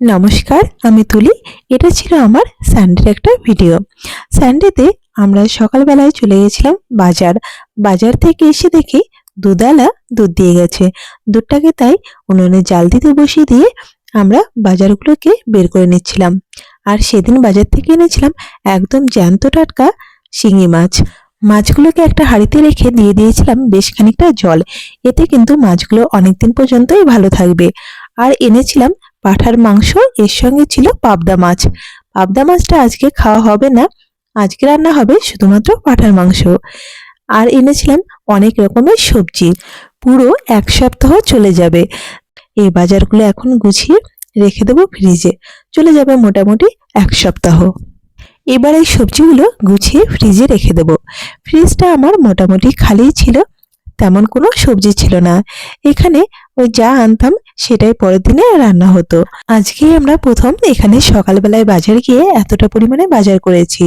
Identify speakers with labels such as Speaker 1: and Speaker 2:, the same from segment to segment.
Speaker 1: নমস্কার, আমি তুলি। এটা ছিল আমার সানডের একটা ভিডিও সানডেতে আমরা সকালবেলায় চলে গেছিলাম বাজার। বাজার থেকে এসে দেখি দুধালা দুধ দিয়ে গেছে। দুধটাকে তাই উনুনে জাল দিতে বসিয়ে দিয়ে আমরা বাজারগুলোকে বের করে নিচ্ছিলাম। আর সেদিন বাজার থেকে এনেছিলাম একদম জ্যান্ত টাটকা শিঙি মাছ। মাছগুলোকে একটা হাঁড়িতে রেখে দিয়ে দিয়েছিলাম বেশ খানিকটা জল। এতে কিন্তু মাছগুলো অনেকদিন পর্যন্তই ভালো থাকবে। আর এনেছিলাম পাঁঠার মাংস, এর সঙ্গে ছিল পাবদা মাছ। পাবদা মাছটা আজকে খাওয়া হবে না, আজকে রান্না হবে শুধুমাত্র পাঁঠার মাংস। আর এনেছিলাম অনেক রকমের সবজি, পুরো এক সপ্তাহ চলে যাবে। এই বাজারগুলো এখন গুছিয়ে রেখে দেবো ফ্রিজে, চলে যাবে মোটামুটি এক সপ্তাহ। এবার এই সবজিগুলো গুছিয়ে ফ্রিজে রেখে দেবো। ফ্রিজটা আমার মোটামুটি খালিই ছিল, তেমন কোনো সবজি ছিল না। এখানে ওই যা আনতাম সেটাই পরের দিনে রান্না হতো। আজকেই আমরা প্রথম এখানে সকালবেলায় বাজার গিয়ে এতটা পরিমাণে বাজার করেছি,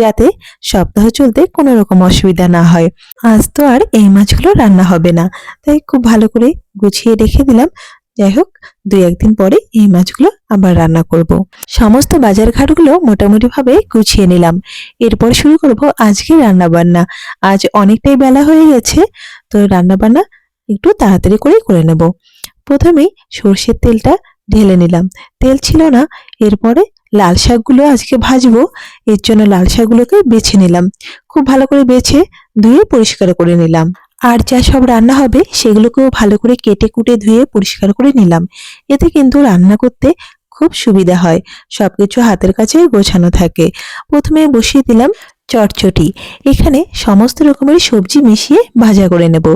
Speaker 1: যাতে সপ্তাহ চলতে কোনো রকম অসুবিধা না হয়। আজ তো আর এই মাছগুলো রান্না হবে না, তাই খুব ভালো করে গুছিয়ে রেখে দিলাম। যাই হোক, দুই একদিন পরে এই মাছগুলো আবার রান্না করব। সমস্ত বাজার ঘাটগুলো মোটামুটি ভাবে গুছিয়ে নিলাম। এরপর শুরু করব আজকে রান্না বান্না আজ অনেকটাই বেলা হয়ে গেছে, তো রান্না বান্না একটু তাড়াতাড়ি করে করে নেব। প্রথমেই সর্ষের তেলটা ঢেলে নিলাম। তেল ছিল না, এরপরে লাল শাকগুলো আজকে ভাজবো, এর জন্য লাল শাকগুলোকে বেছে নিলাম। খুব ভালো করে বেছে ধুয়ে পরিষ্কার করে নিলাম। আর যা সব রান্না হবে সেগুলোকেও ভালো করে কেটে কুটে ধুয়ে পরিষ্কার করে নিলাম। এতে কিন্তু রান্না করতে খুব সুবিধা হয় সব কিছু হাতের কাছে গোছানো থাকে। প্রথমে বসিয়ে দিলাম চটচটি। এখানে সমস্ত রকমের সবজি মিশিয়ে ভাজা করে নেব।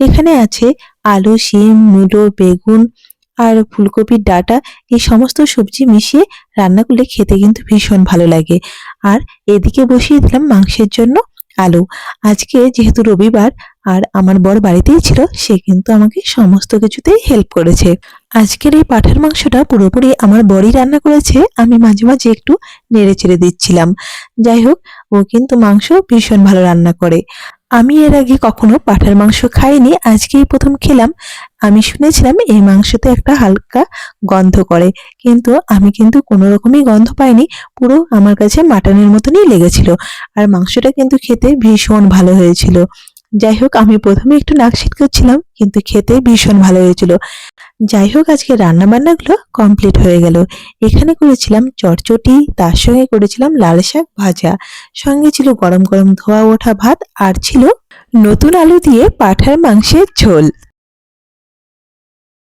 Speaker 1: এখানে আছে আলু, শিম, মূলো, বেগুন আর ফুলকপির ডাটা এই সমস্ত সবজি মিশিয়ে রান্না করলে খেতে কিন্তু ভীষণ ভালো লাগে। আর এদিকে বসিয়ে দিলাম মাংসের জন্য আলু। আজকে যেহেতু রবিবার আর আমার বর বাড়িতেই ছিল, সে কিন্তু আমাকে সমস্ত কিছুতেই হেল্প করেছে। আজকের এই পাঠার মাংসটা পুরোপুরি আমার বরই রান্না করেছে, আমি মাঝে মাঝে একটু নেড়ে চেড়ে দিচ্ছিলাম। যাই হোক, ও কিন্তু মাংস ভীষণ ভালো রান্না করে। আমি এর আগে কখনো পাঠার মাংস খাইনি, আজকেই প্রথম খেলাম। আমি শুনেছিলাম এই মাংসতে একটা হালকা গন্ধ করে, কিন্তু আমি কিন্তু কোনো রকমই গন্ধ পাইনি, পুরো আমার কাছে মাটনের মতনই লেগেছিল। আর মাংসটা কিন্তু খেতে ভীষণ ভালো হয়েছিল। যাই হোক, আমি প্রথমে একটু নাক করছিলাম কিন্তু খেতে ভীষণ ভালো হয়েছিল। যাই হোক আজকে রান্না বান্নাগুলো কমপ্লিট হয়ে গেল। এখানে করেছিলাম চটচটি, তার সঙ্গে করেছিলাম লাল শাক ভাজা। সঙ্গে ছিল গরম গরম ধোয়া ওঠা ভাত আর ছিল নতুন আলু দিয়ে পাঠার মাংসের ঝোল।